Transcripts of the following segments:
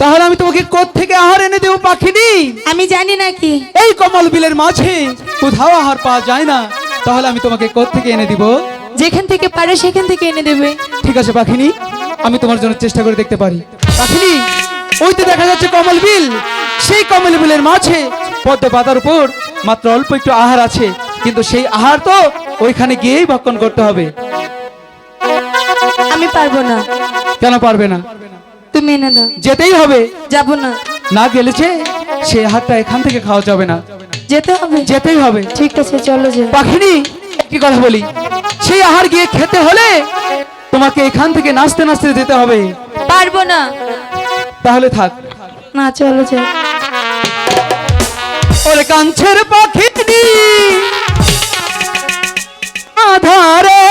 তাহলে আমি তোমাকে কোথ থেকে আহার এনে দেবো পাখিনি আমি জানি নাকি এই কমল বিলের মাঝে কোথাও আহার পাওয়া যায় না। তাহলে আমি তোমাকে কোথ থেকে এনে দিব? যেখান থেকে পারে সেখান থেকে এনে দেবে। ঠিক আছে পাখিনি আমি তোমার জন্য চেষ্টা করে দেখতে পারি। পাখিনি ওই তো দেখা যাচ্ছে কমল বিল। সেই কমল বিলের মাঝে পদ্ম পাতার উপর মাত্র অল্প একটু আহার আছে। কিন্তু সেই আহার তো ওইখানে গিয়েই ভক্ষণ করতে হবে। আমি পারব না। কেন পারবে না? তুমি এনে দাও। যেতেই হবে। যাব না। না গেলেছে সেই আহারটা এখান থেকে খাওয়া যাবে না। যেতে হবে। যেতেই হবে। ঠিক আছে চলো যে পাখিনি কি কথা বলি? সেই আহার গিয়ে খেতে হলে তোমাকে এখান থেকে নাচতে নাচতে যেতে হবে। পারব না। তাহলে থাক। না চলো যে ওরে কাঞ্ছের পাখিনি আধারে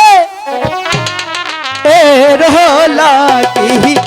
এ রহলা কি?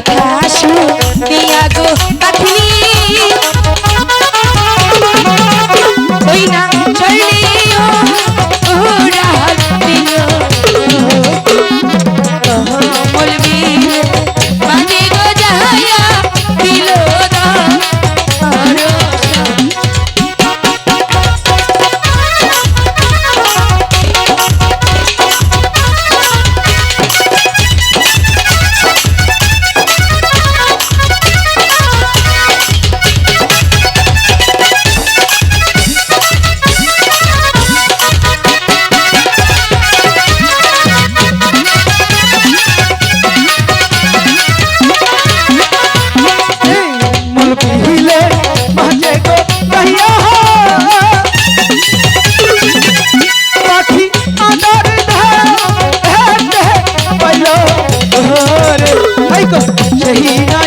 কথা শুনিয়া গো সেই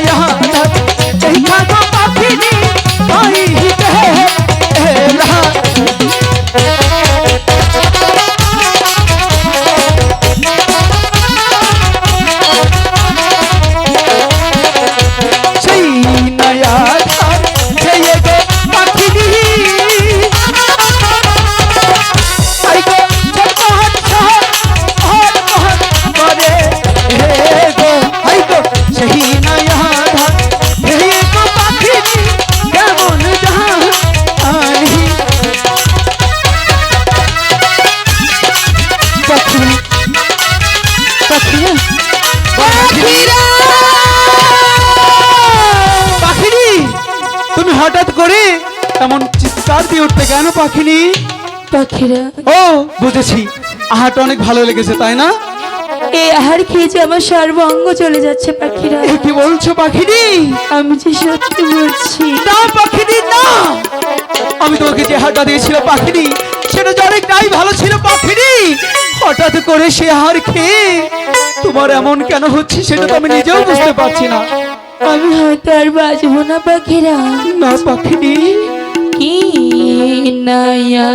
কেন পাখিনি? পাখিরা। ও বুঝেছি। আহারটা অনেক ভালো লেগেছে তাই না? এই আহার খেয়ে যে আমার সর্বাঙ্গ চলে যাচ্ছে পাখিরা। কি বলছো পাখিনি? আমি যে সত্যি বলছি। না পাখিনি না! আমি তোমাকে যে হারটা দিয়েছিল পাখিনি সেটা যে অনেকটাই ভালো ছিল পাখিনি! হঠাৎ করে সে হার খেয়ে তোমার এমন কেন হচ্ছে সেটা তো আমি নিজেও বুঝতে পারছি না। আমি হয়তো আর বাঁচবো না পাখিরা। না পাখিনি। কি নায়া